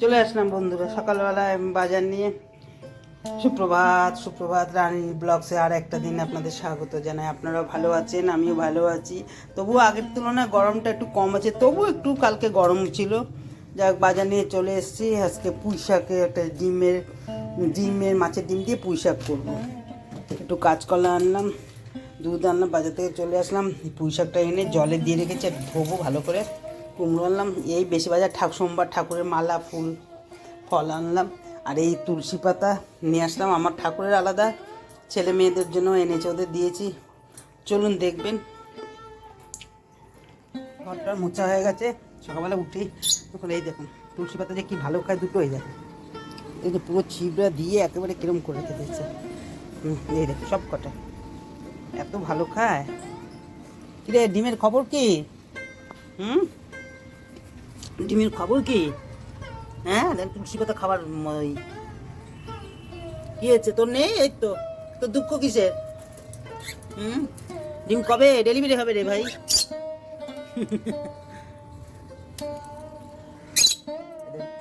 চলে আসলাম বন্ধুরা, সকালবেলায় বাজার নিয়ে। সুপ্রভাত সুপ্রভাত রানী ব্লগসে আর একটা দিন আপনাদের স্বাগত জানাই। আপনারাও ভালো আছেন, আমিও ভালো আছি। তবুও আগের তুলনায় গরমটা একটু কম আছে, তবুও একটু কালকে গরম ছিল। যাক, বাজার নিয়ে চলে এসেছি, আজকে পুঁই শাকে একটা ডিমের ডিমের, মাছের ডিম দিয়ে পুঁই শাক করব। একটু কাঁচকলা আনলাম, দুধ আনলাম, বাজার থেকে চলে আসলাম। পুঁই শাকটা এনে জলে দিয়ে রেখেছি, আর ধোবো ভালো করে। কুমড়ো আনলাম এই বেশি বাজার ঠাক সোমবার ঠাকুরের মালা ফুল ফল আনলাম আর এই তুলসী পাতা নিয়ে আসলাম। আমার ঠাকুরের আলাদা ছেলে মেয়েদের জন্য এনেছে ওদের দিয়েছি। চলুন দেখবেন। ঘরটার মোচা হয়ে গেছে। সকালবেলা উঠি তখন এই দেখুন তুলসী পাতা যে কি ভালো খায় দুটো হয়ে যায় এই যে পুরো ছিবড়া দিয়ে একেবারে কিরম করে দিয়েছে হুম, এই দেখো সব কটা। এত ভালো খায়। কিরে ডিমের খবর কি? হুম? ডিমের খবর কি? হ্যাঁ তুলসী পাতা খাবার কি হয়েছে তোর নেই? এই তো, তোর দুঃখ কিসের? হুম? ডিম কবে? ডেলিভারি হবে রে ভাই।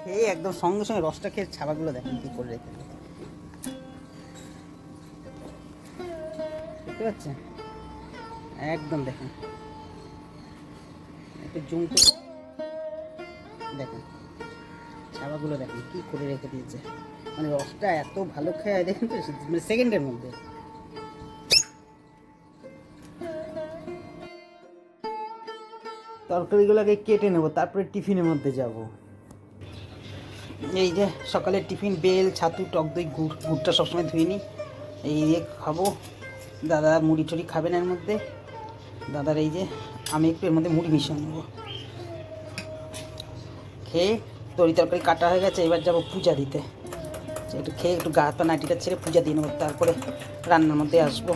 খেয়ে একদম সঙ্গে সঙ্গে রসটা খেয়ে ছাবাগুলো দেখেন কি করে রেখে। দেখতে পাচ্ছেন? একদম দেখেন। একটু জুম করে দেখেন। ছাবাগুলো দেখেন কি করে রেখে দিয়েছে। মানে রসটা এত ভালো খায় দেখেন তো মানে সেকেন্ডের মধ্যে। তরকারিগুলোকে কেটে নেব, তারপরে টিফিনের মধ্যে যাব। এই যে সকালে টিফিন, বেল, ছাতু, টক দই, গুড়, গুড়টা সবসময় ধুয়ে নিই। এই দিয়ে খাব। দাদা মুড়ি টুড়ি খাবেন এর মধ্যে। দাদার এই যে, আমি একটু এর মধ্যে মুড়ি মিশিয়ে নেব। খেয়ে তরি তরকারি কাটা হয়ে গেছে, এবার যাব পূজা দিতে। একটু খেয়ে একটু গা হাত পা নাটিটা ছেড়ে পূজা দিয়ে নেব, তারপরে রান্নার মধ্যে আসব।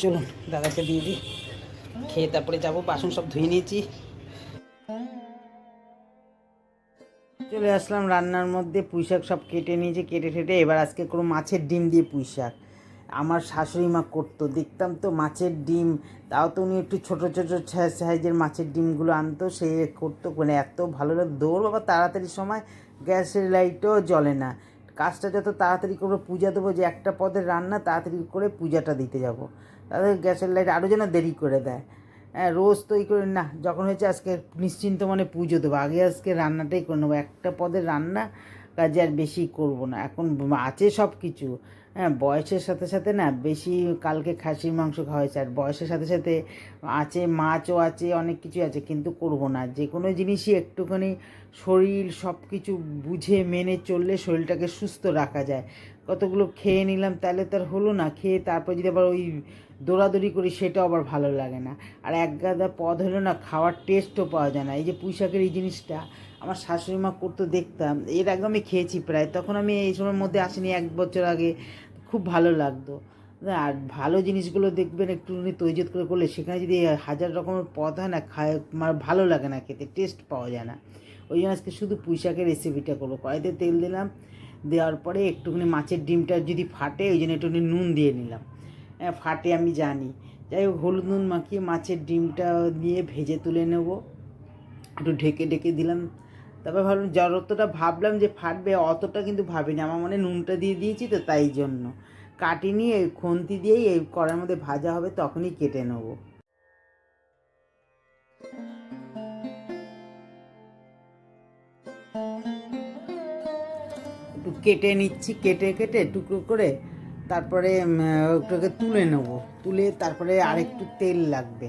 চলুন, দাদাকে দিয়ে দিই। খেয়ে তারপরে যাব, বাসন সব ধুয়ে নিয়েছি। চলে আসলাম রান্নার মধ্যে পুঁই শাক সব কেটে নিয়েছি কেটে ঠেটে এবার আজকে কোনো মাছের ডিম দিয়ে পুঁই শাক আমার শাশুড়ি মা করতো। দেখতাম তো মাছের ডিম, তাও তো উনি একটু ছোটো ছোটো সাইজের মাছের ডিমগুলো আনতো, সে করতো। মানে এত ভালো দৌড় বাবা তাড়াতাড়ি সময়, গ্যাসের লাইটও জ্বলে না। কাজটা যত তাড়াতাড়ি করে পূজা দেবো, যে একটা পদের রান্না, তাড়াতাড়ি করে পূজাটা দিতে যাব। তাদের গ্যাসের লাইট আরও যেন দেরি করে দেয়। হ্যাঁ রোজ তো এই করে, না, যখন হয়েছে আজকে নিশ্চিন্ত মানে পুজো দেবো। আগে আজকে রান্নাটাই করে নেব। একটা পদের রান্না কাজে আর বেশি করব না। এখন আছে সব কিছু হ্যাঁ বয়সের সাথে সাথে না বেশি কালকে খাসির মাংস খাওয়া হয়েছে। আর বয়সের সাথে সাথে আছে মাছও আছে, অনেক কিছু আছে, কিন্তু করব না। যে কোনো জিনিসই একটুখানি শরীর সব কিছু বুঝে মেনে চললে শরীরটাকে সুস্থ রাখা যায়। কতগুলো খেয়ে নিলাম, তাহলে তার হলো না। খেয়ে তারপর যদি আবার ওই দৌড়াদৌড়ি করি, সেটাও আবার ভালো লাগে না। আর এক গাদা পদ হলো না, খাওয়ার টেস্টও পাওয়া যায় না। এই যে পুঁইশাকের এই জিনিসটা আমার শাশুড়ি মা করতে দেখতাম, এর আগে আমি খেয়েছি প্রায়। তখন আমি এই সময়ের মধ্যে আসিনি, এক বছর আগে। খুব ভালো লাগতো। আর ভালো জিনিসগুলো দেখবেন একটুখানি তৈজত করে করলে, সেখানে যদি হাজার রকমের পদ হয় না, খায় মানে ভালো লাগে না খেতে টেস্ট পাওয়া যায় না। ওই জন্য আজকে শুধু পুঁইশাকের রেসিপিটা করব। কড়াইতে তেল দিলাম দেওয়ার পরে একটুখানি মাছের ডিমটা যদি ফাটে, ওই জন্য একটুখানি নুন দিয়ে নিলাম। হ্যাঁ ফাটে আমি জানি। যাই হোক, হলুদ নুন মাখিয়ে মাছের ডিমটা দিয়ে ভেজে তুলে নেব। একটু ঢেকে ঢেকে দিলাম। তারপর ভাবলাম যতটা ভাবলাম যে ফাটবে, অতটা কিন্তু ভাবিনি। আমার মনে নুনটা দিয়ে দিয়েছি তো তাই জন্য। কাটিনি এই খুন্তি দিয়েই এই কড়ার মধ্যে ভাজা হবে, তখনই কেটে নেব। কেটে নিচ্ছি, কেটে কেটে টুকরো করে তারপরে ওটাকে তুলে নেব। তুলে তারপরে আরেকটু তেল লাগবে।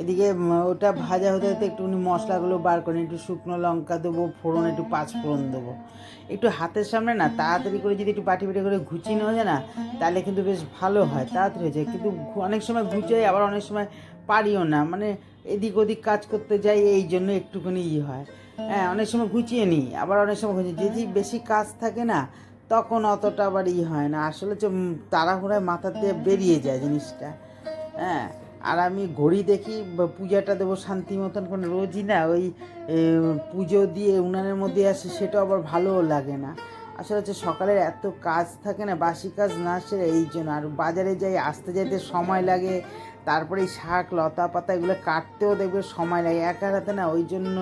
এদিকে ওটা ভাজা হতে হতে একটুখানি মশলাগুলো বার করে একটু শুকনো লঙ্কা দেবো, ফোড়ন, একটু পাঁচ ফোড়ন দেবো। একটু হাতের সামনে না, তাড়াতাড়ি করে যদি একটু বাটি বাটি করে ঘুচিয়ে নেওয়া যায় না, তাহলে কিন্তু বেশ ভালো হয়, তাড়াতাড়ি হয়ে যায়। কিন্তু অনেক সময় ঘুচোয় আবার অনেক সময় পারিও না। মানে এদিক ওদিক কাজ করতে যাই, এই জন্য একটুখানি ই হয়। হ্যাঁ অনেক সময় গুছিয়ে নিই আবার অনেক সময় গুছিয়ে যদি বেশি কাজ থাকে না তখন অতটা আবার ই হয় না। আসলে যে উম, তাড়াহুড়ায় মাথা দিয়ে বেরিয়ে যায় জিনিসটা হ্যাঁ। আর আমি ঘড়ি দেখি পূজাটা দেবো শান্তি মতন কোনো রোজই না ওই পুজো দিয়ে উনানের মধ্যে আসে সেটা আবার ভালোও লাগে না। আসলে হচ্ছে সকালের এত কাজ থাকে না বাসি কাজ না সেরে এই জন্য আর বাজারে যাই আসতে যেতে সময় লাগে তারপরে এই শাক, লতা পাতা এগুলো কাটতেও দেখবে সময় লাগে। একা হাতে না ওই জন্য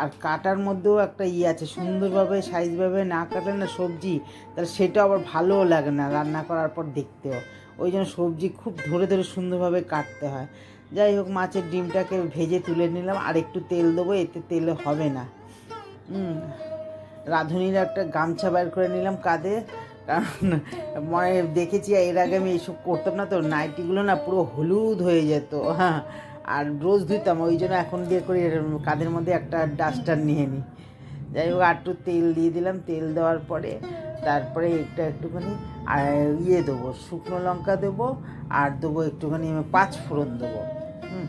আর কাটার মধ্যেও একটা ইয়ে আছে, সুন্দরভাবে, সাইজভাবে না কাটে না সবজি, তাহলে সেটাও আবার ভালোও লাগে না রান্না করার পর দেখতেও। ওই জন্য সবজি খুব ধরে ধরে সুন্দরভাবে কাটতে হয়। যাই হোক, মাছের ডিমটাকে ভেজে তুলে নিলাম। আর একটু তেল দেবো, এতে তেলে হবে না। রাঁধুনির একটা গামছা বের করে নিলাম কাঁধে। কারণ মানে দেখেছি এর আগে আমি এইসব করতাম না তো, নাইটিগুলো না পুরো হলুদ হয়ে যেত হ্যাঁ। আর রোজ ধুইতাম, ওই জন্য এখন দিয়ে করি কাঁধের মধ্যে একটা ডাস্টার নিয়ে নিই। যাই হোক, আর একটু তেল দিয়ে দিলাম, তেল দেওয়ার পরে তারপরে একটা একটুখানি আর ইয়ে দেবো, শুকনো লঙ্কা দেবো, আর দেবো একটুখানি পাঁচ ফোড়ন দেবো, হুম।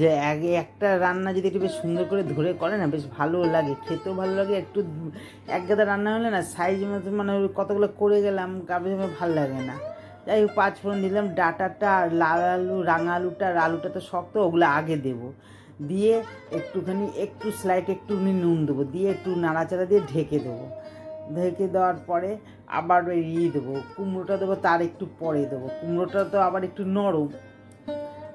যে আগে একটা রান্না যদি একটু বেশ সুন্দর করে ধরে করে না, বেশ ভালো লাগে, খেতেও ভালো লাগে, একটু এক গাদা রান্না হলে না সাইজ মতো মানে কতগুলো করে গেলাম গাবে ভালো লাগে না। যাই হোক, পাঁচ ফোড়ন দিলাম, ডাটাটা, লাল আলু, রাঙা আলুটা আলুটা তো শক্ত ওগুলো আগে দেবো। দিয়ে একটুখানি, একটু স্লাইট একটুখানি নুন দেবো, দিয়ে একটু নাড়াচাড়া দিয়ে ঢেকে দেবো। ঢেকে দেওয়ার পরে আবার ইয়ে দেবো, কুমড়োটা দেবো তার একটু পরে দেবো, কুমড়োটা তো আবার একটু নরম।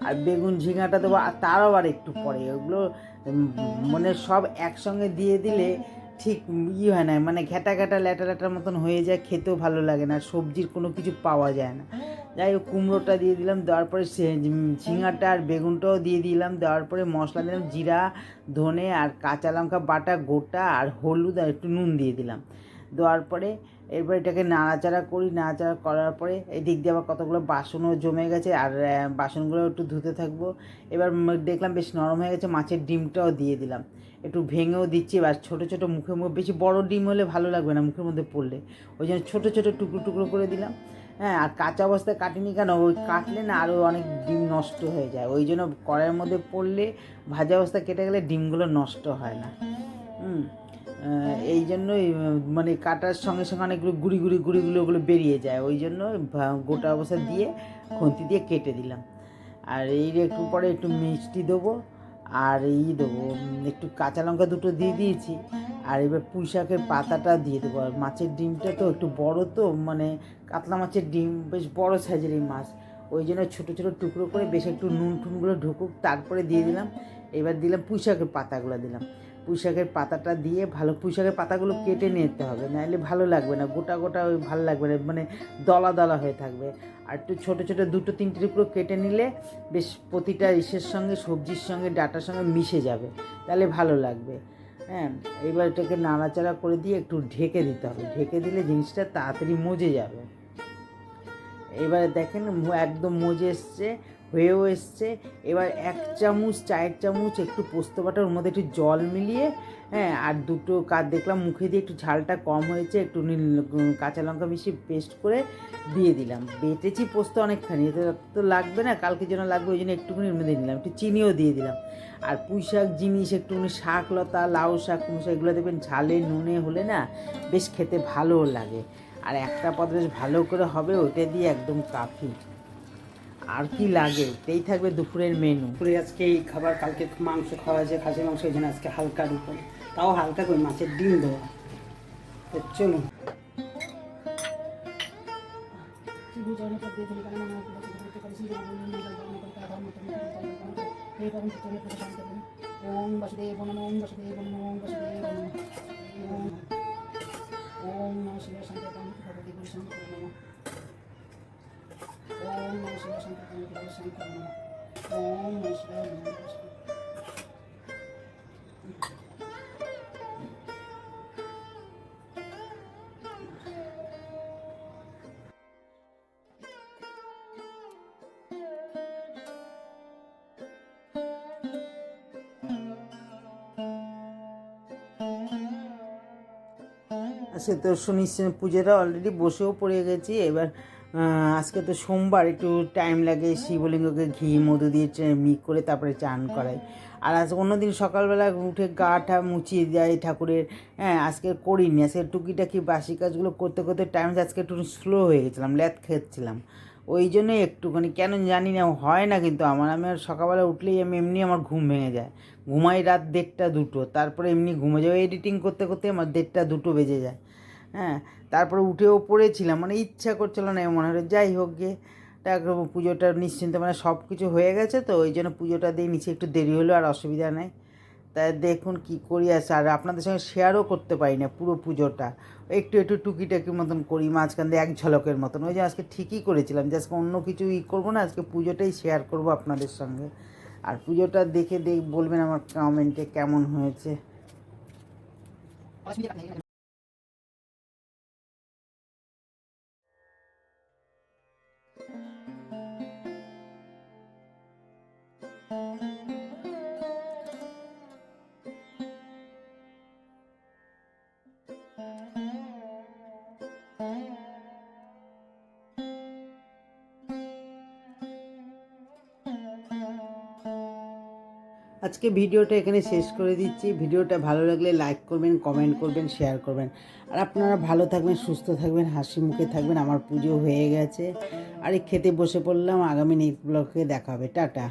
আর বেগুন ঝিঙাটা দেবো, আর তারও আবার একটু পরে। ওগুলো মানে সব একসঙ্গে দিয়ে দিলে ঠিক ই হয় না মানে ঘ্যাটা ঘ্যাটা ল্যাটা ল্যাটার মতন হয়ে যায়, খেতেও ভালো লাগে না, সবজির কোনো কিছু পাওয়া যায় না। যাই হোক, কুমড়োটা দিয়ে দিলাম, দেওয়ার পরে ঝিঙাটা আর বেগুনটাও দিয়ে দিলাম, দেওয়ার পরে মশলা দিলাম, জিরা, ধনে আর কাঁচা লঙ্কা বাটা, গোটা আর হলুদ আর একটু নুন দিয়ে দিলাম। দেওয়ার পরে এরপর এটাকে নাড়াচাড়া করি, নাড়াচাড়া করার পরে এই দিক দিয়ে আবার কতগুলো বাসনও জমে গেছে আর বাসনগুলো একটু ধুতে থাকব। এবার দেখলাম বেশ নরম হয়ে গেছে, মাছের ডিমটাও দিয়ে দিলাম। একটু ভেঙেও দিচ্ছি, এবার ছোটো ছোটো মুখে মুখে, বেশি বড় ডিম হলে ভালো লাগবে না মুখের মধ্যে পড়লে। ওই জন্য ছোটো ছোটো টুকরো টুকরো করে দিলাম। হ্যাঁ আর কাঁচা অবস্থায় কাটিনি কেন? ওই কাটলে না আরও অনেক ডিম নষ্ট হয়ে যায়। ওই জন্য কড়াইয়ের মধ্যে পড়লে ভাজা অবস্থায় কেটে গেলে ডিমগুলো নষ্ট হয় না। হুম। এই জন্যই মানে কাটার সঙ্গে সঙ্গে অনেকগুলো গুড়ি গুড়ি গুড়িগুলো ওগুলো বেরিয়ে যায়। ওই জন্য গোটা অবস্থা দিয়ে খুন্তি দিয়ে কেটে দিলাম। আর এই একটু পরে একটু মিষ্টি দেবো আর এই দেবো একটু কাঁচা লঙ্কা দুটো দিয়ে দিয়েছি। আর এবার পুঁই শাকের পাতাটা দিয়ে দেবো। আর মাছের ডিমটা তো একটু বড় তো মানে কাতলা মাছের ডিম বেশ বড় সাইজের এই মাছ। ওই জন্য ছোটো ছোটো টুকরো করে বেশ একটু নুন টুনগুলো ঢুকুক তারপরে দিয়ে দিলাম। এবার দিলাম পুঁই শাকের পাতাগুলো দিলাম। পুঁই শাকের পাতাটা দিয়ে ভালো পুঁই শাকের পাতাগুলো কেটে নিতে হবে নাহলে ভালো লাগবে না, গোটা গোটা ওই ভালো লাগবে না মানে দলা দলা হয়ে থাকবে। আর একটু ছোটো ছোটো দুটো তিনটে টুকরো কেটে নিলে বেশ প্রতিটা ইসের সঙ্গে, সবজির সঙ্গে, ডাটার সঙ্গে মিশে যাবে, তাহলে ভালো লাগবে। হ্যাঁ এবার এটাকে নাড়াচাড়া করে দিয়ে একটু ঢেকে দিতে হবে, ঢেকে দিলে জিনিসটা তাড়াতাড়ি মজে যাবে। এবারে দেখেন, একদম মজে এসছে হয়েও এসছে। এবার এক চামচ, চায়ের চামচ, একটু পোস্ত বাটার, ওর মধ্যে একটু জল মিলিয়ে হ্যাঁ আর দুটো কাজ দেখলাম, মুখে দিয়ে একটু ঝালটা কম হয়েছে, একটু কাঁচা লঙ্কা মিশিয়ে পেস্ট করে দিয়ে দিলাম। বেটেছি পোস্ত অনেকখানি তো লাগবে না, কালকে জন্য লাগবে, ওই জন্য একটুখানি মধ্যে দিলাম একটু চিনিও দিয়ে দিলাম। আর পুঁই শাক, জিনিস একটুখানি শাক লতা, লাউ শাক, কুমড়ো শাক, এগুলো দেখবেন ঝালে নুনে হলে না বেশ খেতে ভালোও লাগে। আর একটা পদ বেশ ভালো করে হবে, ওইটা দিয়ে একদম কাফি। আর কি লাগে? এই থাকবে দুপুরের মেনু দুপুরে আজকে এই খাবার কালকে মাংস খাওয়া হয়েছে খাসির মাংস এই জন্য আজকে হালকা উপরে তাও হালকা করে মাছের ডিম দেওয়া। তো চলুন। ওম বাসুদেব নম ওম বাসুদেব নম ওম বাসুদেব নম ওম ওম নম শিব শান্তি ভগবতী গুরু শান্তি নম সে তো শনির পুজোটা অলরেডি বসেও পড়ে গেছি এবার আজকে তো সোমবার, একটু টাইম লাগে শিবলিঙ্গকে ঘি, মধু দিয়ে মিক করে তারপরে চান করাই। আর আজ অন্যদিন সকালবেলা উঠে গা ঠা মুছিয়ে যায় ঠাকুরের। হ্যাঁ আজকে করিনি, আজকে টুকিটাকি বাসি কাজগুলো করতে করতে টাইম আজকে একটু স্লো হয়ে গেছিলাম, ল্যাথ খেয়েছিলাম ওই জন্যই একটুখানি, কেন জানি না, হয় না কিন্তু আমার, আমি আর সকালবেলা উঠলেই আমি এমনি আমার ঘুম ভেঙে যায়। ঘুমাই রাত দেড়টা দুটো, তারপরে এমনি ঘুমে যাই। এডিটিং করতে করতে আমার দেড়টা দুটো বেজে যায়। হ্যাঁ তারপরে উঠেও পড়েছিলাম মানে ইচ্ছা করছিল না, মনে হলো যাই হোক গে একরকম পুজোটা নিশ্চিন্ত মানে সব কিছু হয়ে গেছে তো, ওই জন্য পুজোটা দিয়ে নিচে একটু দেরি হলো আর অসুবিধা নেই। তাই দেখুন কি করি আছে আর আপনাদের সঙ্গে শেয়ারও করতে পারি না পুরো পুজোটা। একটু একটু টুকিটাকি মতন করি, মাঝখান দিয়ে এক ঝলকের মতন। ওই যে আজকে ঠিকই করেছিলাম, যে আজকে অন্য কিছু ই করব না, আজকে পুজোটাই শেয়ার করব আপনাদের সঙ্গে। আর পুজোটা দেখে দেখ, বলবেন আমার কমেন্টে কেমন হয়েছে। আজকে ভিডিওটা এখানে শেষ করে দিচ্ছি। ভিডিওটা ভালো লাগলে লাইক করবেন কমেন্ট করবেন শেয়ার করবেন। আর আপনারা ভালো থাকবেন, সুস্থ থাকবেন, হাসি মুখে থাকবেন। আমার পুজো হয়ে গেছে। আর খেতে বসে পড়লাম। আগামী নেক্সট ব্লগে দেখা হবে। টাটা।